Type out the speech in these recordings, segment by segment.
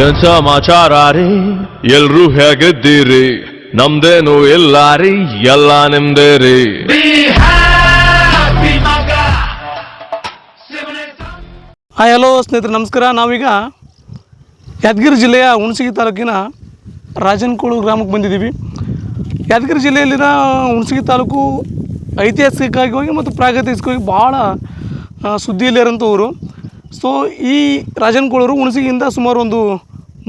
ಏನ್ ಸಮಾಚಾರ ರೀ ಎಲ್ರೂ ಹೇಗಿದ್ದೀರಿ? ನಮ್ದೇನು ಇಲ್ಲ ರೀ ಎಲ್ಲ ನಿಮ್ದೇ ರೀ ಹಾಯ್, ಹಲೋ ಸ್ನೇಹಿತರೆ, ನಮಸ್ಕಾರ. ನಾವೀಗ ಯಾದಗಿರಿ ಜಿಲ್ಲೆಯ ಹುಣಸಗಿ ತಾಲೂಕಿನ ರಾಜನಕೋಳು ಗ್ರಾಮಕ್ಕೆ ಬಂದಿದ್ದೀವಿ. ಯಾದಗಿರಿ ಜಿಲ್ಲೆಯಲ್ಲಿನ ಹುಣಸಗಿ ತಾಲೂಕು ಐತಿಹಾಸಿಕವಾಗಿ ಹೋಗಿ ಮತ್ತು ಪ್ರಾಗತಿಹಾಸಿಕವಾಗಿ ಭಾಳ ಸುದ್ದಿಯಲ್ಲಿರೋಂಥ ಊರು ಸೊ ಈ ರಾಜನಕೋಳೂರು ಹುಣಸಗಿಯಿಂದ ಸುಮಾರು ಒಂದು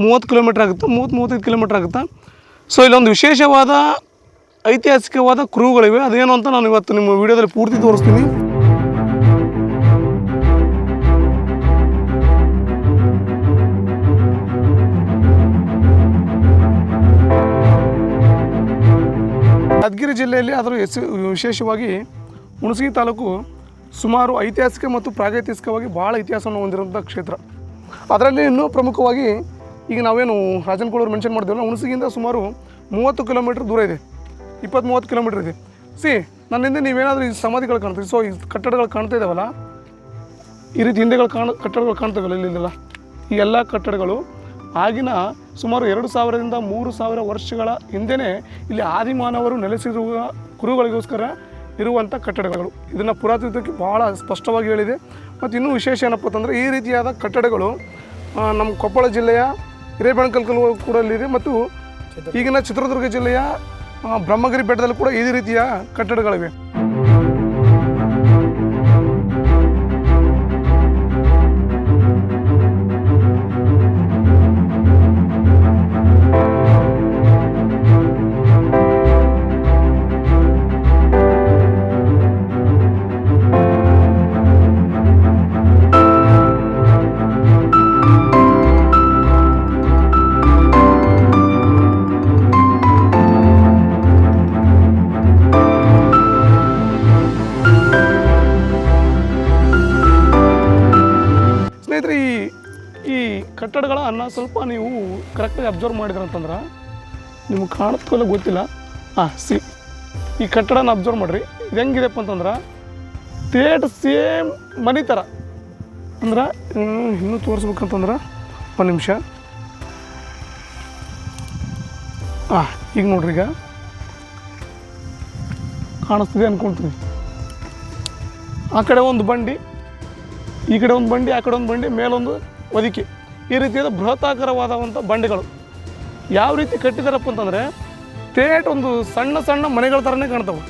ಮೂವತ್ತು ಕಿಲೋಮೀಟ್ರ್ ಆಗುತ್ತೆ? ಮೂವತ್ತು, ಮೂವತ್ತೈದು ಕಿಲೋಮೀಟ್ರ್ ಆಗುತ್ತೆ? ಸೊ ಇಲ್ಲೊಂದು ವಿಶೇಷವಾದ ಐತಿಹಾಸಿಕವಾದ ಕ್ರೂಗಳಿವೆ ಅದೇನು ಅಂತ ನಾನು ಇವತ್ತು ನಿಮ್ಮ ವಿಡಿಯೋದಲ್ಲಿ ಪೂರ್ತಿ ತೋರಿಸ್ತೀನಿ. ಯಾದಗಿರಿ ಜಿಲ್ಲೆಯಲ್ಲಿ ಆದರೂ ಎಸ್ ವಿಶೇಷವಾಗಿ ಹುಣಸಗಿ ತಾಲೂಕು ಸುಮಾರು ಐತಿಹಾಸಿಕ ಮತ್ತು ಪ್ರಾಗೈತಿಹಾಸಿಕವಾಗಿ ಭಾಳ ಇತಿಹಾಸವನ್ನು ಹೊಂದಿರುವಂಥ ಕ್ಷೇತ್ರ. ಅದರಲ್ಲಿ ಇನ್ನೂ ಪ್ರಮುಖವಾಗಿ ಈಗ ನಾವೇನು ರಾಜನಕೋಳೂರು ಮೆನ್ಷನ್ ಮಾಡಿದೆವಲ್ಲ ಹುಣಸಿಗಿಂದ ಸುಮಾರು ಮೂವತ್ತು ಕಿಲೋಮೀಟ್ರ್ ದೂರ ಇದೆ. ಇಪ್ಪತ್ತು ಮೂವತ್ತು ಕಿಲೋಮೀಟ್ರ್ ಇದೆ ಸಿ ನನ್ನಿಂದ ನೀವೇನಾದರೂ ಈ ಸಮಾಧಿಗಳು ಕಾಣ್ತೀವಿ ಸೊ ಈ ಕಟ್ಟಡಗಳು ಕಾಣ್ತಾ ಇದ್ದಾವಲ್ಲ ಈ ರೀತಿ ಹಿಂದೆಗಳು ಕಾಣ, ಕಟ್ಟಡಗಳು ಕಾಣ್ತವಲ್ಲ ಇಲ್ಲಿಂದಲ್ಲ ಈ ಎಲ್ಲ ಕಟ್ಟಡಗಳು ಆಗಿನ ಸುಮಾರು ಎರಡು ಸಾವಿರದಿಂದ ಮೂರು ಸಾವಿರ ವರ್ಷಗಳ ಹಿಂದೆಯೇ ಇಲ್ಲಿ ಆದಿಮಾನವರು ನೆಲೆಸಿರುವ ಕುರುಗಳಿಗೋಸ್ಕರ ಇರುವಂಥ ಕಟ್ಟಡಗಳು. ಇದನ್ನು ಪುರಾತತ್ವಕ್ಕೆ ಭಾಳ ಸ್ಪಷ್ಟವಾಗಿ ಹೇಳಿದೆ. ಮತ್ತು ಇನ್ನೂ ವಿಶೇಷ ಏನಪ್ಪ ಅಂತಂದರೆ ಈ ರೀತಿಯಾದ ಕಟ್ಟಡಗಳು ನಮ್ಮ ಕೊಪ್ಪಳ ಜಿಲ್ಲೆಯ ಹಿರೇಬೆಣಕಲ್ಕಲ್ ಕೂಡ ಇದೆ. ಮತ್ತು ಈಗಿನ ಚಿತ್ರದುರ್ಗ ಜಿಲ್ಲೆಯ ಬ್ರಹ್ಮಗಿರಿ ಬೆಟ್ಟದಲ್ಲಿ ಕೂಡ ಇದೇ ರೀತಿಯ ಕಟ್ಟಡಗಳಿವೆ. ಸ್ನೇಹಿತರೆ, ಈ ಈ ಕಟ್ಟಡಗಳನ್ನು ಸ್ವಲ್ಪ ನೀವು ಕರೆಕ್ಟಾಗಿ ಅಬ್ಸರ್ವ್ ಮಾಡಿದ್ರೆ ಅಂತಂದ್ರೆ ನಿಮ್ಗೆ ಕಾಣುತ್ತಲ್ಲ ಗೊತ್ತಿಲ್ಲ. ಹಾಂ ಸಿ, ಈ ಕಟ್ಟಡನ ಅಬ್ಸರ್ವ್ ಮಾಡಿರಿ. ಇದು ಹೆಂಗಿದೆಪ್ಪ ಅಂತಂದ್ರೆ ತೇಟ್ ಸೇಮ್ ಮನೆ ಥರ ಅಂದ್ರೆ ಇನ್ನೂ ತೋರಿಸ್ಬೇಕಂತಂದ್ರೆ ಒಂದು ನಿಮಿಷ. ಹಾಂ ಈಗ ನೋಡ್ರಿ ಈಗ. ಕಾಣಿಸ್ತಿದೆ ಅನ್ಕೊಂತೀನಿ. ಆ ಕಡೆ ಒಂದು ಬಂಡಿ ಈ ಕಡೆ ಒಂದು ಬಂಡಿ, ಆ ಕಡೆ ಒಂದು ಬಂಡಿ, ಮೇಲೊಂದು ಒದಿಕೆ ಈ ರೀತಿಯಾದ ಬೃಹತಾಕಾರವಾದಂಥ ಬಂಡಿಗಳು. ಯಾವ ರೀತಿ ಕಟ್ಟಿದಾರಪ್ಪ ಅಂತಂದರೆ, ತೇಟ್ ಒಂದು ಸಣ್ಣ ಸಣ್ಣ ಮನೆಗಳ ಥರನೇ ಕಾಣ್ತವೆ.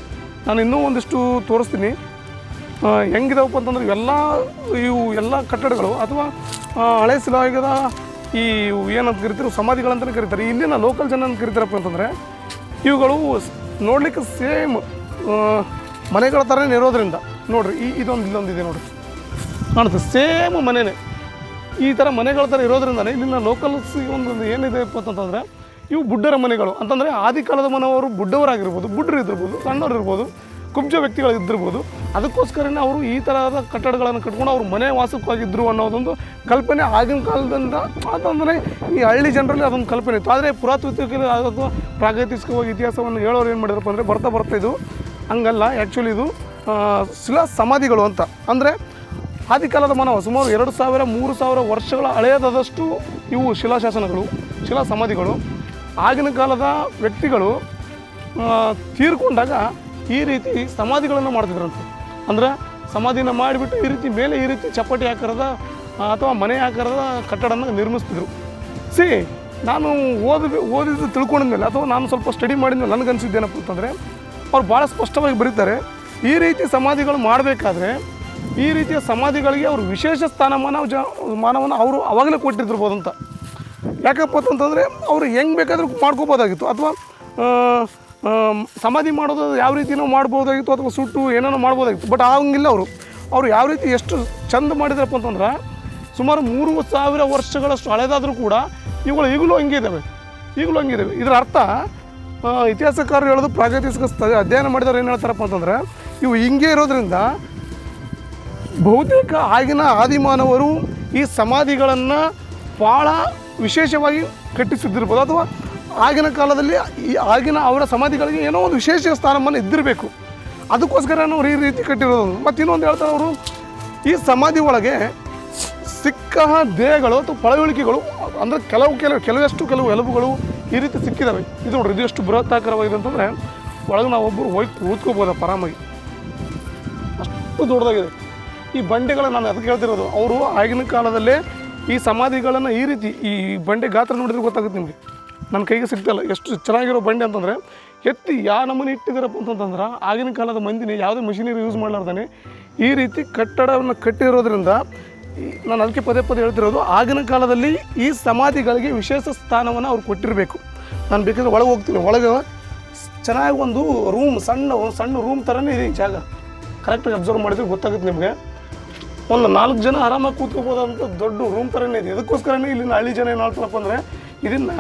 ನಾನು ಇನ್ನೂ ಒಂದಿಷ್ಟು ತೋರಿಸ್ತೀನಿ. ಹೆಂಗಿದಾವಪ್ಪ ಅಂತಂದ್ರೆ, ಇವೆಲ್ಲ ಇವು ಎಲ್ಲ ಕಟ್ಟಡಗಳು ಅಥವಾ ಹಳೆ ಶಿಲಾಯುಗದ ಈ ಏನಂತ ಕರಿತಾರೆ, ಸಮಾಧಿಗಳಂತಲೇ ಕರೀತಾರೆ. ಇಲ್ಲಿನ ಲೋಕಲ್ ಜನ ಅಂತ ಕರಿತಾರಪ್ಪ ಅಂತಂದರೆ, ಇವುಗಳು ನೋಡ್ಲಿಕ್ಕೆ ಸೇಮ್ ಮನೆಗಳ ಥರನೇ ಇರೋದ್ರಿಂದ. ನೋಡಿರಿ, ಈ ಇದೊಂದು ಇಲ್ಲೊಂದಿದೆ ನೋಡ್ರಿ. ಕಾಣುತ್ತೆ ಸೇಮ್ ಮನೆಯೇ ಈ ಥರ ಮನೆಗಳ ಥರ ಇರೋದ್ರಿಂದನೇ ಇಲ್ಲಿನ ಲೋಕಲ್ಸ್ ಒಂದು ಏನಿದೆ ಅಂತಂತಂದರೆ ಇವು ಬುಡ್ಡರ ಮನೆಗಳು. ಅಂತಂದರೆ ಆದಿಕಾಲದ ಮನೆಯವರು ಬುಡ್ಡವರಾಗಿರ್ಬೋದು, ಬುಡ್ಡರು ಇದ್ದಿರ್ಬೋದು ಸಣ್ಣವ್ರು ಇರ್ಬೋದು ಕುಬ್ಜ ವ್ಯಕ್ತಿಗಳು ಇದ್ದಿರ್ಬೋದು. ಅದಕ್ಕೋಸ್ಕರನೇ ಅವರು ಈ ಥರದ ಕಟ್ಟಡಗಳನ್ನು ಕಟ್ಕೊಂಡು ಅವರು ಮನೆ ವಾಸಕ್ಕಾಗಿದ್ದರು ಅನ್ನೋದೊಂದು ಕಲ್ಪನೆ ಆಗಿನ ಕಾಲದಿಂದ ಅಂತಂದರೆ ಈ ಹಳ್ಳಿ ಜನರಲ್ಲಿ ಅದೊಂದು ಕಲ್ಪನೆ ಇತ್ತು. ಆದರೆ ಪುರಾತತ್ವಿಕ ಅಥವಾ ಪ್ರಾಗೈತಿಕವಾಗಿ ಇತಿಹಾಸವನ್ನು ಹೇಳೋರು ಏನು ಮಾಡಿದ್ರಪ್ಪ ಅಂದರೆ ಬರ್ತಾ ಬರ್ತಾ ಇದು ಹಂಗಲ್ಲ. ಆ್ಯಕ್ಚುಲಿ ಇದು ಶಿಲಾ ಸಮಾಧಿಗಳು ಅಂತ. ಅಂದರೆ ಆದಿಕಾಲದ ಮಾನವ ಸುಮಾರು ಎರಡು ಸಾವಿರ, ಮೂರು ಸಾವಿರ ವರ್ಷಗಳ ಹಳೆಯದಾದಷ್ಟು ಇವು ಶಿಲಾಶಾಸನಗಳು, ಶಿಲಾ ಸಮಾಧಿಗಳು. ಆಗಿನ ಕಾಲದ ವ್ಯಕ್ತಿಗಳು ತೀರ್ಕೊಂಡಾಗ ಈ ರೀತಿ ಸಮಾಧಿಗಳನ್ನು ಮಾಡ್ತಿದ್ರಂತೆ. ಅಂದ್ರೆ ಸಮಾಧಿನ ಮಾಡಿಬಿಟ್ಟು ಈ ರೀತಿ ಮೇಲೆ ಈ ರೀತಿ ಚಪ್ಪಟಿ ಆಕಾರದ ಅಥವಾ ಮನೆ ಆಕಾರದ ಕಟ್ಟಡನ ನಿರ್ಮಿಸ್ತಿದ್ರು. ಸಿ, ನಾನು ಓದ ಓದಿದ್ದು ತಿಳ್ಕೊಂಡಿದ್ಮೇಲೆ ಅಥವಾ ನಾನು ಸ್ವಲ್ಪ ಸ್ಟಡಿ ಮಾಡಿದ್ಮೇಲೆ ನನಗನ್ಸಿದ್ದೇನಪ್ಪ ಅಂತಂದರೆ ಅವ್ರು ಭಾಳ ಸ್ಪಷ್ಟವಾಗಿ ಬರೀತಾರೆ, ಈ ರೀತಿ ಸಮಾಧಿಗಳು ಮಾಡಬೇಕಾದ್ರೆ ಈ ರೀತಿಯ ಸಮಾಧಿಗಳಿಗೆ ಅವರು ವಿಶೇಷ ಸ್ಥಾನಮಾನ ಜ ಮಾನವನ್ನು ಅವರು ಅವಾಗಲೇ ಕೊಟ್ಟಿರ್ತಿರ್ಬೋದು ಅಂತ ಯಾಕಪ್ಪ ಅಂತಂದರೆ ಅವರು ಹೆಂಗೆ ಬೇಕಾದರೂ ಮಾಡ್ಕೋಬೋದಾಗಿತ್ತು. ಅಥವಾ ಸಮಾಧಿ ಮಾಡೋದು ಯಾವ ರೀತಿನೂ ಮಾಡ್ಬೋದಾಗಿತ್ತು ಅಥವಾ ಸುಟ್ಟು ಏನೇನೋ ಮಾಡ್ಬೋದಾಗಿತ್ತು. ಬಟ್ ಆಗಂಗಿಲ್ಲ ಅವರು. ಅವರು ಯಾವ ರೀತಿ ಎಷ್ಟು ಚಂದ ಮಾಡಿದ್ರಪ್ಪ ಅಂತಂದ್ರೆ ಸುಮಾರು ಮೂರು ಸಾವಿರ ವರ್ಷಗಳಷ್ಟು ಹಳೆದಾದರೂ ಕೂಡ ಇವುಗಳು ಈಗಲೂ ಹಂಗೆ ಇದ್ದಾವೆ ಈಗಲೂ ಹಂಗೆ ಇದ್ದಾವೆ ಇದರ ಅರ್ಥ ಇತಿಹಾಸಕಾರರು ಹೇಳೋದು ಪ್ರಾಗೈತಿಕ ಸ್ಥ ಅಧ್ಯಯನ ಮಾಡಿದವ್ರು ಏನು ಹೇಳ್ತಾರಪ್ಪ ಅಂತಂದ್ರೆ, ಇವು ಹಿಂಗೆ ಇರೋದ್ರಿಂದ ಬಹುತೇಕ ಆಗಿನ ಆದಿಮಾನವರು ಈ ಸಮಾಧಿಗಳನ್ನು ಭಾಳ ವಿಶೇಷವಾಗಿ ಕಟ್ಟಿಸಿದ್ದಿರ್ಬೋದು ಅಥವಾ ಆಗಿನ ಕಾಲದಲ್ಲಿ ಈ ಆಗಿನ ಅವರ ಸಮಾಧಿಗಳಿಗೆ ಏನೋ ಒಂದು ವಿಶೇಷ ಸ್ಥಾನಮಾನ ಇದ್ದಿರಬೇಕು. ಅದಕ್ಕೋಸ್ಕರ ಅವ್ರು ಈ ರೀತಿ ಕಟ್ಟಿರೋದು. ಮತ್ತು ಇನ್ನೊಂದು ಹೇಳ್ತಾರೆ ಅವರು, ಈ ಸಮಾಧಿ ಒಳಗೆ ಸಿಕ್ಕ ದೇಹಗಳು ಅಥವಾ ಪಳವಳಿಕೆಗಳು, ಅಂದರೆ ಕೆಲವು ಕೆಲವು ಕೆಲವಷ್ಟು ಕೆಲವು ಎಲುಬುಗಳು ಈ ರೀತಿ ಸಿಕ್ಕಿದ್ದಾವೆ ಇದು ನೋಡ್ರಿ, ಇದು ಎಷ್ಟು ಬೃಹತ್ತಾಕರವಾಗಿದೆ ಅಂತಂದರೆ, ಒಳಗೆ ನಾವೊಬ್ಬರು ಹೋಗಿ ಕೂತ್ಕೋಬೋದು ಆರಾಮಾಗಿ. ಅಷ್ಟು ದೊಡ್ಡದಾಗಿದೆ. ಈ ಬಂಡೆಗಳನ್ನು ನಾನು ಅದಕ್ಕೆ ಹೇಳ್ತಿರೋದು, ಅವರು ಆಗಿನ ಕಾಲದಲ್ಲೇ ಈ ಸಮಾಧಿಗಳನ್ನು ಈ ರೀತಿ ಈ ಬಂಡೆ ಗಾತ್ರ ನೋಡಿದ್ರೆ ಗೊತ್ತಾಗುತ್ತೆ ನಿಮಗೆ. ನನ್ನ ಕೈಗೆ ಸಿಗ್ತಲ್ಲ ಎಷ್ಟು ಚೆನ್ನಾಗಿರೋ ಬಂಡೆ ಅಂತಂದರೆ, ಎತ್ತಿ ಯಾವ ನಮೂನೆ ಇಟ್ಟಿದ್ದಾರಪ್ಪ ಅಂತಂತಂದ್ರೆ, ಆಗಿನ ಕಾಲದ ಮಂದಿನಿ ಯಾವುದೇ ಮಷಿನರಿ ಯೂಸ್ ಮಾಡಲಾರ್ದಾನೆ ಈ ರೀತಿ ಕಟ್ಟಡವನ್ನು ಕಟ್ಟಿರೋದ್ರಿಂದ ನಾನು ಅದಕ್ಕೆ ಪದೇ ಪದೇ ಹೇಳ್ತಿರೋದು, ಆಗಿನ ಕಾಲದಲ್ಲಿ ಈ ಸಮಾಧಿಗಳಿಗೆ ವಿಶೇಷ ಸ್ಥಾನವನ್ನು ಅವ್ರು ಕೊಟ್ಟಿರಬೇಕು. ನಾನು ಬೇಕಾದ್ರೆ ಒಳಗೆ ಹೋಗ್ತೀನಿ, ಒಳಗೆ ಚೆನ್ನಾಗಿ ಒಂದು ರೂಮ್ ಸಣ್ಣ ಸಣ್ಣ ರೂಮ್ ಥರನೇ ಇದೆ ಈ ಜಾಗ. ಕರೆಕ್ಟಾಗಿ ಅಬ್ಸರ್ವ್ ಮಾಡಿದ್ರೆ ಗೊತ್ತಾಗುತ್ತೆ ನಿಮಗೆ. ಒಂದು ನಾಲ್ಕು ಜನ ಆರಾಮಾಗಿ ಕೂತ್ಕೋಬೋದಂತ ದೊಡ್ಡ ರೂಮ್ ಥರನೇ ಇದೆ. ಅದಕ್ಕೋಸ್ಕರನೇ ಇಲ್ಲಿನ ಹಳ್ಳಿ ಜನ ಏನು ಹೇಳ್ತಾರಪ್ಪ ಅಂದರೆ ಇದನ್ನು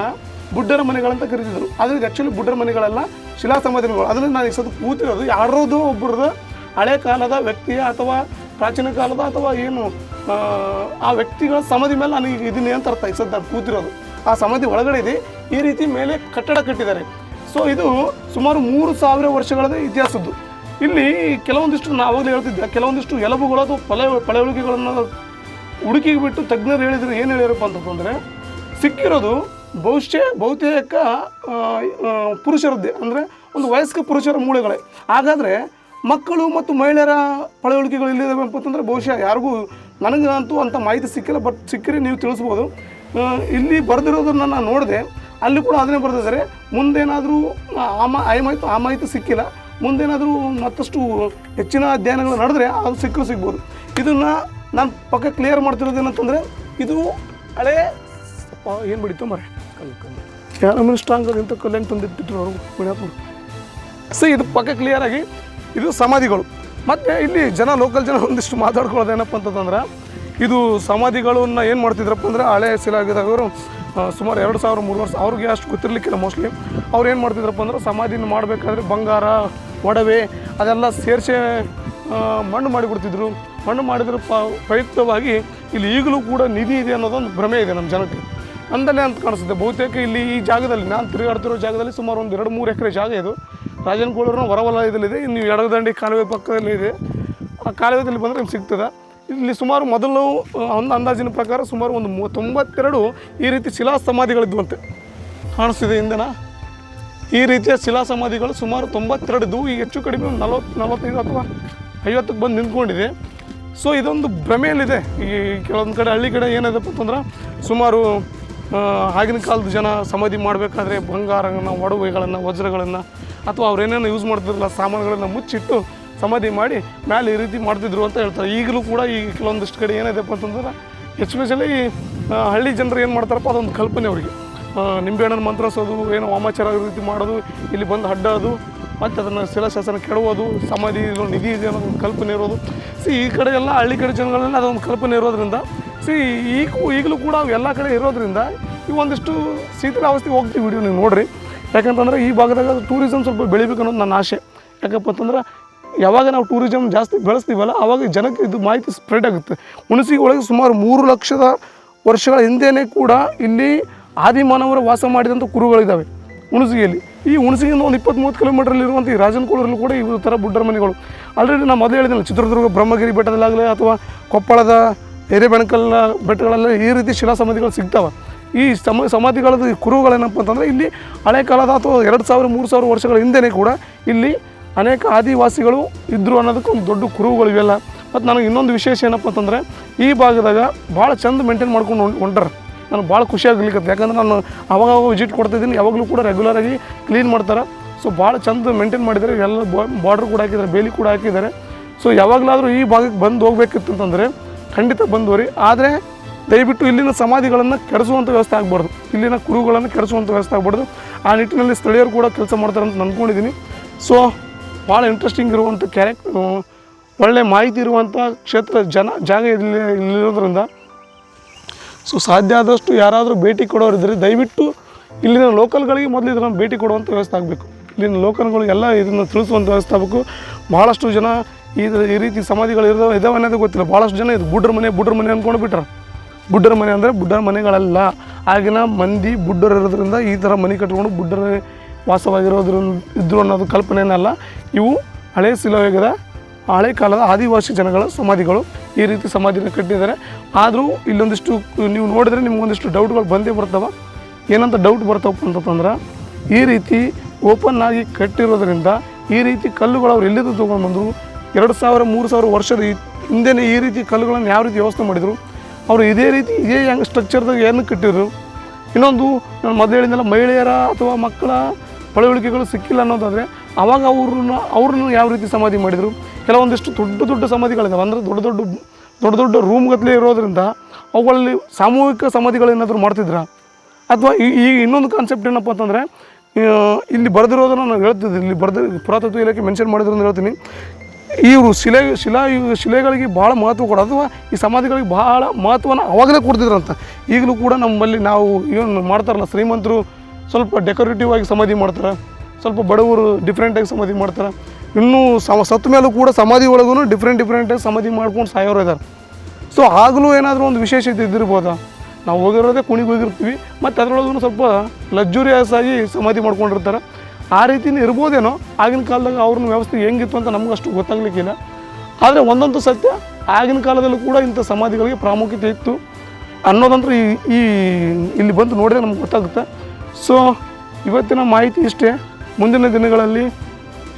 ಬುಡ್ಡರ ಮನೆಗಳಂತ ಕರೀತಿದ್ರು. ಆದರೆ ಆ್ಯಕ್ಚುಲಿ ಬುಡ್ಡರ ಮನೆಗಳೆಲ್ಲ ಶಿಲಾ ಸಮಾಧಿಗಳು. ಅದನ್ನು ನಾನು ಈ ಸದ ಕೂತಿರೋದು ಯಾರದು ಒಬ್ಬರದ ಹಳೆ ಕಾಲದ ವ್ಯಕ್ತಿಯ ಅಥವಾ ಪ್ರಾಚೀನ ಕಾಲದ ಅಥವಾ ಏನು ಆ, ವ್ಯಕ್ತಿಗಳ ಸಮಾಧಿ ಮೇಲೆ ನಾನು ಈಗ ಇದನ್ನೇ ಅಂತ ಅರ್ಥ ಈ ಸದ್ದ ಕೂತಿರೋದು. ಆ ಸಮಾಧಿ ಒಳಗಡೆ ಇದೆ. ಈ ರೀತಿ ಮೇಲೆ ಕಟ್ಟಡ ಕಟ್ಟಿದ್ದಾರೆ. ಸೊ ಇದು ಸುಮಾರು ಮೂರು ಸಾವಿರ ವರ್ಷಗಳದ ಇತಿಹಾಸದ್ದು. ಇಲ್ಲಿ ಕೆಲವೊಂದಿಷ್ಟು ನಾವು ಆವಾಗಲೇ ಹೇಳ್ತಿದ್ದೆ, ಕೆಲವೊಂದಿಷ್ಟು ಎಲಬುಗಳು ಅಥವಾ ಪಳೆ ಪಳೆಯುಳಿಕೆಗಳನ್ನು ಹುಡುಕಿಗೆ ಬಿಟ್ಟು ತಜ್ಞರು ಹೇಳಿದ್ರು, ಏನು ಹೇಳಿರಪ್ಪ ಅಂತಂದರೆ, ಸಿಕ್ಕಿರೋದು ಬಹುಶಃ ಬಹುತೇಕ ಪುರುಷರದ್ದೇ, ಅಂದರೆ ಒಂದು ವಯಸ್ಕ ಪುರುಷರ ಮೂಳೆಗಳೇ. ಹಾಗಾದರೆ ಮಕ್ಕಳು ಮತ್ತು ಮಹಿಳೆಯರ ಪಳೆಯುಳಿಕೆಗಳು ಇಲ್ಲಿದ್ದಾವೆ ಅಂತಂದರೆ ಬಹುಶಃ ಯಾರಿಗೂ ನನಗಂತೂ ಅಂಥ ಮಾಹಿತಿ ಸಿಕ್ಕಿಲ್ಲ, ಬಟ್ ಸಿಕ್ಕರೆ ನೀವು ತಿಳಿಸ್ಬೋದು. ಇಲ್ಲಿ ಬರೆದಿರೋದನ್ನು ನಾನು ನೋಡಿದೆ, ಅಲ್ಲಿ ಕೂಡ ಅದನ್ನೇ ಬರೆದಿದ್ದಾರೆ. ಮುಂದೇನಾದರೂ ಆ ಮಾ, ಆ ಮಾಹಿತಿ ಆ ಮಾಹಿತಿ ಸಿಕ್ಕಿಲ್ಲ. ಮುಂದೇನಾದರೂ ಮತ್ತಷ್ಟು ಹೆಚ್ಚಿನ ಅಧ್ಯಯನಗಳು ನಡೆದ್ರೆ ಅದು ಸಿಕ್ಕರು ಸಿಗ್ಬೋದು. ಇದನ್ನು ನಾನು ಪಕ್ಕ ಕ್ಲಿಯರ್ ಮಾಡ್ತಿರೋದು ಏನಂತಂದರೆ, ಇದು ಹಳೆ ಏನು ಬಿಡಿತು ಮರೆ ಯಾರು ಸ್ಟ್ರಾಂಗ್ ಇಂಥ ಕಲ್ಯಾಣ ತಂದಿಟ್ಟಿದ್ರು ಅವರು ಸರಿ ಸೊ, ಇದು ಪಕ್ಕ ಕ್ಲಿಯರ್ ಆಗಿ ಇದು ಸಮಾಧಿಗಳು. ಮತ್ತು ಇಲ್ಲಿ ಜನ ಲೋಕಲ್ ಜನ ಒಂದಿಷ್ಟು ಮಾತಾಡ್ಕೊಳ್ಳೋದು ಏನಪ್ಪ ಅಂತಂದ್ರೆ, ಇದು ಸಮಾಧಿಗಳನ್ನ ಏನು ಮಾಡ್ತಿದ್ರಪ್ಪ ಅಂದ್ರೆ, ಹಳೆ ಶಿಲಾಗಿದಾಗವರು ಸುಮಾರು ಎರಡು ಸಾವಿರ, ಮೂರು ವರ್ಷ, ಅವ್ರಿಗೆ ಅಷ್ಟು ಗೊತ್ತಿರಲಿಕ್ಕಿಲ್ಲ ಮೋಸ್ಟ್ಲಿ ಅವ್ರು ಏನು ಮಾಡ್ತಿದ್ರಪ್ಪ ಅಂದ್ರೆ, ಸಮಾಧಿನ ಮಾಡಬೇಕಾದ್ರೆ ಬಂಗಾರ ಒಡವೆ ಅದೆಲ್ಲ ಸೇರಿಸಿ ಮಣ್ಣು ಮಾಡಿಬಿಡ್ತಿದ್ರು ಮಣ್ಣು ಮಾಡಿದ್ರ ಪ, ಪ್ರಯುಕ್ತವಾಗಿ ಇಲ್ಲಿ ಈಗಲೂ ಕೂಡ ನಿಧಿ ಇದೆ ಅನ್ನೋದೊಂದು ಭ್ರಮೆ ಇದೆ ನಮ್ಮ ಜನಕ್ಕೆ. ಅಂದಲೇ ಅಂತ ಕಾಣಿಸುತ್ತೆ. ಬಹುತೇಕ ಇಲ್ಲಿ ಈ ಜಾಗದಲ್ಲಿ, ನಾನು ತಿರುಗಾಡ್ತಿರೋ ಜಾಗದಲ್ಲಿ ಸುಮಾರು ಒಂದು ಎರಡು, ಮೂರು ಎಕರೆ ಜಾಗ ಇದು. ರಾಜನಕೋಳೂರಿನ ಹೊರವಲಯದಲ್ಲಿದೆ. ನೀವು ಎಡಗದಂಡಿ ಕಾಲುವೆ ಪಕ್ಕದಲ್ಲಿ ಇದೆ. ಆ ಕಾಲುವೆದಲ್ಲಿ ಬಂದರೆ ನಿಮ್ಗೆ ಸಿಗ್ತದೆ. ಇಲ್ಲಿ ಸುಮಾರು ಮೊದಲು ಒಂದು ಅಂದಾಜಿನ ಪ್ರಕಾರ ಸುಮಾರು ಒಂದು ಮೂ, ತೊಂಬತ್ತೆರಡು ಈ ರೀತಿ ಶಿಲಾ ಸಮಾಧಿಗಳಿದ್ವಂತೆ ಕಾಣಿಸ್ತಿದೆ ಹಿಂದೆನಾ ಈ ರೀತಿಯ ಶಿಲಾ ಸಮಾಧಿಗಳು ಸುಮಾರು ತೊಂಬತ್ತೆರಡು ಈಗ ಹೆಚ್ಚು ಕಡಿಮೆ ನಲವತ್ತು, ನಲವತ್ತೈದು ಅಥವಾ ಐವತ್ತಕ್ಕೆ ಬಂದು ನಿಂತ್ಕೊಂಡಿದೆ. ಸೊ ಇದೊಂದು ಭ್ರಮೆಯಲ್ಲಿದೆ. ಈ ಕೆಲವೊಂದು ಕಡೆ ಹಳ್ಳಿ ಕಡೆ ಏನಿದೆಪ್ಪ ಅಂತಂದ್ರೆ ಸುಮಾರು ಆಗಿನ ಕಾಲದ ಜನ ಸಮಾಧಿ ಮಾಡಬೇಕಾದ್ರೆ ಬಂಗಾರಗಳನ್ನು, ಒಡವೆಗಳನ್ನು, ವಜ್ರಗಳನ್ನು ಅಥವಾ ಅವ್ರು ಏನೇನು ಯೂಸ್ ಮಾಡ್ತಿದ್ರಲ್ಲ, ಸಾಮಾನುಗಳನ್ನು ಮುಚ್ಚಿಟ್ಟು ಸಮಾಧಿ ಮಾಡಿ ಮೇಲೆ ಈ ರೀತಿ ಮಾಡ್ತಿದ್ರು ಅಂತ ಹೇಳ್ತಾರೆ. ಈಗಲೂ ಕೂಡ ಈ ಕೆಲವೊಂದಿಷ್ಟು ಕಡೆ ಏನಿದೆಪ್ಪ ಅಂತಂದ್ರೆ ಎಸ್ಪೆಷಲಿ ಹಳ್ಳಿ ಜನರು ಏನು ಮಾಡ್ತಾರಪ್ಪ ಅದೊಂದು ಕಲ್ಪನೆ ಅವರಿಗೆ. ನಿಂಬೆಹಣ್ಣನ್ನು ಮಂತ್ರಿಸೋದು ಏನೋ ವಾಮಾಚಾರ ರೀತಿ ಮಾಡೋದು, ಇಲ್ಲಿ ಬಂದು ಅಡ್ಡೋದು ಮತ್ತು ಅದನ್ನು ಶಿಲಾಶಾಸನ ಕೆಡವೋದು, ಸಮಾಧಿ ಇದೊಂದು ನಿಧಿ ಇದೆ ಅನ್ನೋದು ಒಂದು ಕಲ್ಪನೆ ಇರೋದು. ಸಿ, ಈ ಕಡೆ ಎಲ್ಲ ಹಳ್ಳಿ ಕಡೆ ಜನಗಳಲ್ಲಿ ಅದೊಂದು ಕಲ್ಪನೆ ಇರೋದ್ರಿಂದ, ಸಿ ಈಗ ಈಗಲೂ ಕೂಡ ಅವು ಎಲ್ಲ ಕಡೆ ಇರೋದ್ರಿಂದ, ಈ ಒಂದಿಷ್ಟು ಶೀತಲಾವಸ್ಥೆಗೆ ಹೋಗ್ತೀವಿ ವಿಡಿಯೋ ನೀವು ನೋಡಿರಿ. ಯಾಕಂತಂದ್ರೆ ಈ ಭಾಗದಾಗ ಟೂರಿಸಮ್ ಸ್ವಲ್ಪ ಬೆಳಿಬೇಕು ಅನ್ನೋದು ನನ್ನ ಆಸೆ. ಯಾಕಪ್ಪ ಅಂತಂದ್ರೆ ಯಾವಾಗ ನಾವು ಟೂರಿಸಮ್ ಜಾಸ್ತಿ ಬೆಳೆಸ್ತೀವಲ್ಲ ಆವಾಗ ಜನಕ್ಕೆ ಇದು ಮಾಹಿತಿ ಸ್ಪ್ರೆಡ್ ಆಗುತ್ತೆ. ಹುಣಸಿಗೆ ಒಳಗೆ ಸುಮಾರು ಮೂರು ಲಕ್ಷದ ವರ್ಷಗಳ ಹಿಂದೆಯೇ ಕೂಡ ಇಲ್ಲಿ ಆದಿಮಾನವರು ವಾಸ ಮಾಡಿದಂಥ ಕುರುಗಳಿದ್ದಾವೆ ಹುಣಸಿಗೆಯಲ್ಲಿ. ಈ ಹುಣಸಿಗೆಯಿಂದ ಒಂದು ಇಪ್ಪತ್ತು ಮೂವತ್ತು ಕಿಲೋಮೀಟ್ರಲ್ಲಿ ಇರುವಂಥ ಈ ರಾಜನಕೋಳರಲ್ಲಿ ಕೂಡ ಈ ಥರ ಬುಡ್ಡರ ಮನೆಗಳು. ಆಲ್ರೆಡಿ ನಾನು ಮೊದಲು ಹೇಳಿದ್ನಲ್ಲ, ಚಿತ್ರದುರ್ಗ, ಬ್ರಹ್ಮಗಿರಿ ಬೆಟ್ಟದಲ್ಲಾಗಲಿ ಅಥವಾ ಕೊಪ್ಪಳದ ಹಿರೇಬೆಣಕಲ್ನ ಬೆಟ್ಟಗಳಲ್ಲಿ ಈ ರೀತಿ ಶಿಲಾ ಸಮಾಧಿಗಳು ಸಿಗ್ತಾವೆ. ಈ ಸಮ, ಸಮಾಧಿಗಳದ್ದು ಕುರುಗಳೇನಪ್ಪ ಅಂತಂದರೆ ಇಲ್ಲಿ ಹಳೆ ಕಾಲದ ಅಥವಾ ಎರಡು ಸಾವಿರ, ಮೂರು ಸಾವಿರ ವರ್ಷಗಳ ಹಿಂದೆಯೇ ಕೂಡ ಇಲ್ಲಿ ಅನೇಕ ಆದಿವಾಸಿಗಳು ಇದ್ದರು ಅನ್ನೋದಕ್ಕೆ ಒಂದು ದೊಡ್ಡ ಕುರುಗಳು ಇವೆಲ್ಲ. ಮತ್ತು ನನಗೆ ಇನ್ನೊಂದು ವಿಶೇಷ ಏನಪ್ಪ ಅಂತಂದರೆ ಈ ಭಾಗದಾಗ ಭಾಳ ಚಂದ ಮೇಂಟೈನ್ ಮಾಡ್ಕೊಂಡು ಹೊಂಟ್- ಹೊಂಟಾರ ನನಗೆ ಭಾಳ ಖುಷಿ ಆಗ್ಲಿಕ್ಕೆ ಯಾಕಂದ್ರೆ ನಾನು ಅವಾಗವಾಗ ವಿಸಿಟ್ ಕೊಡ್ತಿದ್ದೀನಿ, ಯಾವಾಗಲೂ ಕೂಡ ರೆಗ್ಯುಲರಾಗಿ ಕ್ಲೀನ್ ಮಾಡ್ತಾರೆ. ಸೊ ಭಾಳ ಚಂದ ಮೇಂಟೈನ್ ಮಾಡಿದ್ದಾರೆ. ಎಲ್ಲ ಬಾರ್ಡ್ರ್ ಕೂಡ ಹಾಕಿದ್ದಾರೆ, ಬೇಲಿ ಕೂಡ ಹಾಕಿದ್ದಾರೆ. ಸೊ ಯಾವಾಗಲಾದರೂ ಈ ಭಾಗಕ್ಕೆ ಬಂದು ಹೋಗ್ಬೇಕಿತ್ತು ಅಂತಂದರೆ ಖಂಡಿತ ಬಂದವರಿ ಆದರೆ ದಯವಿಟ್ಟು ಇಲ್ಲಿನ ಸಮಾಧಿಗಳನ್ನು ಕೆಡಿಸುವಂಥ ವ್ಯವಸ್ಥೆ ಆಗಬಾರ್ದು. ಇಲ್ಲಿನ ಕುರುಗಳನ್ನು ಕೆಡಿಸುವಂಥ ವ್ಯವಸ್ಥೆ ಆಗಬಾರ್ದು. ಆ ನಿಟ್ಟಿನಲ್ಲಿ ಸ್ಥಳೀಯರು ಕೂಡ ಕೆಲಸ ಮಾಡ್ತಾರೆ ಅಂತ ಅಂದ್ಕೊಂಡಿದ್ದೀನಿ ಸೊ ಭಾಳ ಇಂಟ್ರೆಸ್ಟಿಂಗ್ ಇರುವಂಥ ಕ್ಯಾರೆಕ್ಟ್ ಒಳ್ಳೆ ಮಾಹಿತಿ ಇರುವಂಥ ಕ್ಷೇತ್ರ ಜನ, ಜಾಗ ಇಲ್ಲಿ ಇಲ್ಲಿರೋದ್ರಿಂದ ಸೊ ಸಾಧ್ಯ ಆದಷ್ಟು ಯಾರಾದರೂ ಭೇಟಿ ಕೊಡೋರಿದ್ದರೆ ದಯವಿಟ್ಟು ಇಲ್ಲಿನ ಲೋಕಲ್ಗಳಿಗೆ ಮೊದಲು ಇದನ್ನು ಭೇಟಿ ಕೊಡುವಂಥ ವ್ಯವಸ್ಥೆ ಆಗಬೇಕು. ಇಲ್ಲಿನ ಲೋಕಲ್ಗಳಿಗೆಲ್ಲ ಇದನ್ನು ತಿಳಿಸುವಂಥ ವ್ಯವಸ್ಥೆ ಆಗಬೇಕು. ಭಾಳಷ್ಟು ಜನ ಈ ಈ ರೀತಿ ಸಮಾಧಿಗಳು ಇರೋ ಇದಾವೆ ಅನ್ನೋದು ಗೊತ್ತಿಲ್ಲ. ಭಾಳಷ್ಟು ಜನ ಇದು ಬುಡ್ರ ಮನೆ ಬುಡ್ರ ಮನೆ ಅಂದ್ಕೊಂಡು ಬಿಟ್ರೆ ಬುಡ್ಡರ ಮನೆ ಅಂದರೆ ಬುಡ್ಡರ ಮನೆಗಳಲ್ಲ. ಆಗಿನ ಮಂದಿ ಬುಡ್ಡರು ಇರೋದ್ರಿಂದ ಈ ಥರ ಮನೆ ಕಟ್ಕೊಂಡು ಬುಡ್ಡರ ವಾಸವಾಗಿರೋದ್ರಿಂದ ಇದ್ರು ಅನ್ನೋದು ಕಲ್ಪನೆಯನ್ನಲ್ಲ ಇವು ಹಳೆ ಶಿಲಾಯುಗದ ಹಳೆ ಕಾಲದ ಆದಿವಾಸಿ ಜನಗಳ ಸಮಾಧಿಗಳು ಈ ರೀತಿ ಸಮಾಧಿನ ಕಟ್ಟಿದ್ದಾರೆ. ಆದರೂ ಇಲ್ಲೊಂದಿಷ್ಟು ನೀವು ನೋಡಿದ್ರೆ ನಿಮ್ಗೊಂದಿಷ್ಟು ಡೌಟ್ಗಳು ಬಂದೇ ಬರ್ತವೆ. ಏನಂತ ಡೌಟ್ ಬರ್ತಾವಪ್ಪ ಅಂತಂದ್ರೆ ಈ ರೀತಿ ಓಪನ್ ಆಗಿ ಕಟ್ಟಿರೋದ್ರಿಂದ ಈ ರೀತಿ ಕಲ್ಲುಗಳು ಅವ್ರು ಎಲ್ಲಿಂದ ತೊಗೊಂಡು ಬಂದರು, ಎರಡು ಸಾವಿರ, ಮೂರು ಸಾವಿರ ವರ್ಷದ ಹಿಂದೆನೇ ಈ ರೀತಿ ಕಲ್ಲುಗಳನ್ನು ಯಾವ ರೀತಿ ವ್ಯವಸ್ಥೆ ಮಾಡಿದರು, ಅವರು ಇದೇ ರೀತಿ ಇದೇ ಹೆಂಗೆ ಸ್ಟ್ರಕ್ಚರ್ದಾಗ ಏನು ಕಟ್ಟಿದ್ರು, ಇನ್ನೊಂದು ನಾನು ಮೊದಲು ಹೇಳಿದ್ನಲ್ಲ ಮಹಿಳೆಯರ ಅಥವಾ ಮಕ್ಕಳ ಪಳವಳಿಕೆಗಳು ಸಿಕ್ಕಿಲ್ಲ ಅನ್ನೋದಾದರೆ, ಅವಾಗ ಅವ್ರನ್ನ ಅವ್ರನ್ನ ಯಾವ ರೀತಿ ಸಮಾಧಿ ಮಾಡಿದರು ಕೆಲವೊಂದಿಷ್ಟು ದೊಡ್ಡ ದೊಡ್ಡ ಸಮಾಧಿಗಳಿದಾವೆ ಅಂದರೆ ದೊಡ್ಡ ದೊಡ್ಡ ದೊಡ್ಡ ದೊಡ್ಡ ರೂಮ್ಗತ್ತಲೆ ಇರೋದ್ರಿಂದ ಅವುಗಳಲ್ಲಿ ಸಾಮೂಹಿಕ ಸಮಾಧಿಗಳೇನಾದರೂ ಮಾಡ್ತಿದ್ರಾ? ಅಥವಾ ಈ ಇನ್ನೊಂದು ಕಾನ್ಸೆಪ್ಟ್ ಏನಪ್ಪ ಅಂತಂದರೆ ಇಲ್ಲಿ ಬರೆದಿರೋದನ್ನು ನಾನು ಹೇಳ್ತಿದ್ದೆ. ಇಲ್ಲಿ ಬರೆದ ಪುರಾತತ್ವ ಇಲಾಖೆ ಮೆನ್ಷನ್ ಮಾಡಿದ್ರು ಅಂತ ಹೇಳ್ತೀನಿ. ಇವರು ಶಿಲೆ ಶಿಲಾ ಶಿಲೆಗಳಿಗೆ ಭಾಳ ಮಹತ್ವ ಕೊಡೋದು ಅಥವಾ ಈ ಸಮಾಧಿಗಳಿಗೆ ಭಾಳ ಮಹತ್ವನ ಅವಾಗಲೇ ಕೊಡ್ತಿದ್ರಂತ. ಈಗಲೂ ಕೂಡ ನಮ್ಮಲ್ಲಿ ನಾವು ಏನು ಮಾಡ್ತಾರಲ್ಲ, ಶ್ರೀಮಂತರು ಸ್ವಲ್ಪ ಡೆಕೋರೇಟಿವ್ ಆಗಿ ಸಮಾಧಿ ಮಾಡ್ತಾರೆ, ಸ್ವಲ್ಪ ಬಡವರು ಡಿಫ್ರೆಂಟಾಗಿ ಸಮಾಧಿ ಮಾಡ್ತಾರೆ. ಇನ್ನೂ ಸಮ ಸತ್ತ ಮೇಲೂ ಕೂಡ ಸಮಾಧಿ ಒಳಗೂ ಡಿಫ್ರೆಂಟ್ ಡಿಫ್ರೆಂಟ್ ಸಮಾಧಿ ಮಾಡ್ಕೊಂಡು ಸಾಯೋರು ಇದ್ದಾರೆ ಸೊ ಆಗಲೂ ಏನಾದರೂ ಒಂದು ವಿಶೇಷತೆ ಇದ್ದಿರ್ಬೋದಾ? ನಾವು ಹೋಗಿರೋದೇ ಕುಣಿಗೆ ಹೋಗಿರ್ತೀವಿ, ಮತ್ತು ಅದರೊಳಗೂ ಸ್ವಲ್ಪ ಲಕ್ಸುರಿಯಸ್ ಆಗಿ ಸಮಾಧಿ ಮಾಡ್ಕೊಂಡಿರ್ತಾರೆ. ಆ ರೀತಿಯೂ ಇರ್ಬೋದೇನೋ, ಆಗಿನ ಕಾಲದಾಗ ಅವ್ರನ್ನ ವ್ಯವಸ್ಥೆ ಹೆಂಗಿತ್ತು ಅಂತ ನಮ್ಗೆ ಅಷ್ಟು ಗೊತ್ತಾಗ್ಲಿಕ್ಕಿಲ್ಲ. ಆದರೆ ಒಂದೊಂದು ಸತ್ಯ ಆಗಿನ ಕಾಲದಲ್ಲೂ ಕೂಡ ಇಂಥ ಸಮಾಧಿಗಳಿಗೆ ಪ್ರಾಮುಖ್ಯತೆ ಇತ್ತು. ಅನ್ನೋದಂದ್ರೆ ಈ ಈ ಇಲ್ಲಿ ಬಂದು ನೋಡಿದ್ರೆ ನಮ್ಗೆ ಗೊತ್ತಾಗುತ್ತೆ. ಸೊ ಇವತ್ತಿನ ಮಾಹಿತಿ ಇಷ್ಟೇ. ಮುಂದಿನ ದಿನಗಳಲ್ಲಿ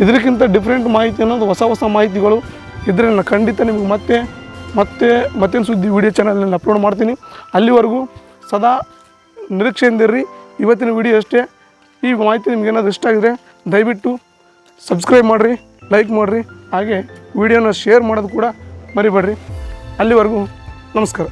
ಇದಕ್ಕಿಂತ ಡಿಫ್ರೆಂಟ್ ಮಾಹಿತಿ ಅನ್ನೋದು ಹೊಸ ಹೊಸ ಮಾಹಿತಿಗಳು ನಾನು ಖಂಡಿತ ನಿಮಗೆ ಮತ್ತೆ ಮತ್ತೆ ಮತ್ತೇನು ಸುದ್ದಿ ವಿಡಿಯೋ ಚಾನಲ್ನಲ್ಲಿ ಅಪ್ಲೋಡ್ ಮಾಡ್ತೀನಿ. ಅಲ್ಲಿವರೆಗೂ ಸದಾ ನಿರೀಕ್ಷೆಯಿಂದಿರ್ರಿ ಇವತ್ತಿನ ವಿಡಿಯೋ ಅಷ್ಟೇ. ಈ ಮಾಹಿತಿ ನಿಮಗೇನಾದ್ರು ಇಷ್ಟ ಆಗಿದ್ರೆ ದಯವಿಟ್ಟು ಸಬ್ಸ್ಕ್ರೈಬ್ ಮಾಡಿರಿ ಲೈಕ್ ಮಾಡಿರಿ. ಹಾಗೆ ವಿಡಿಯೋನ ಶೇರ್ ಮಾಡೋದು ಕೂಡ ಮರಿಬೇಡ್ರಿ. ಅಲ್ಲಿವರೆಗೂ ನಮಸ್ಕಾರ.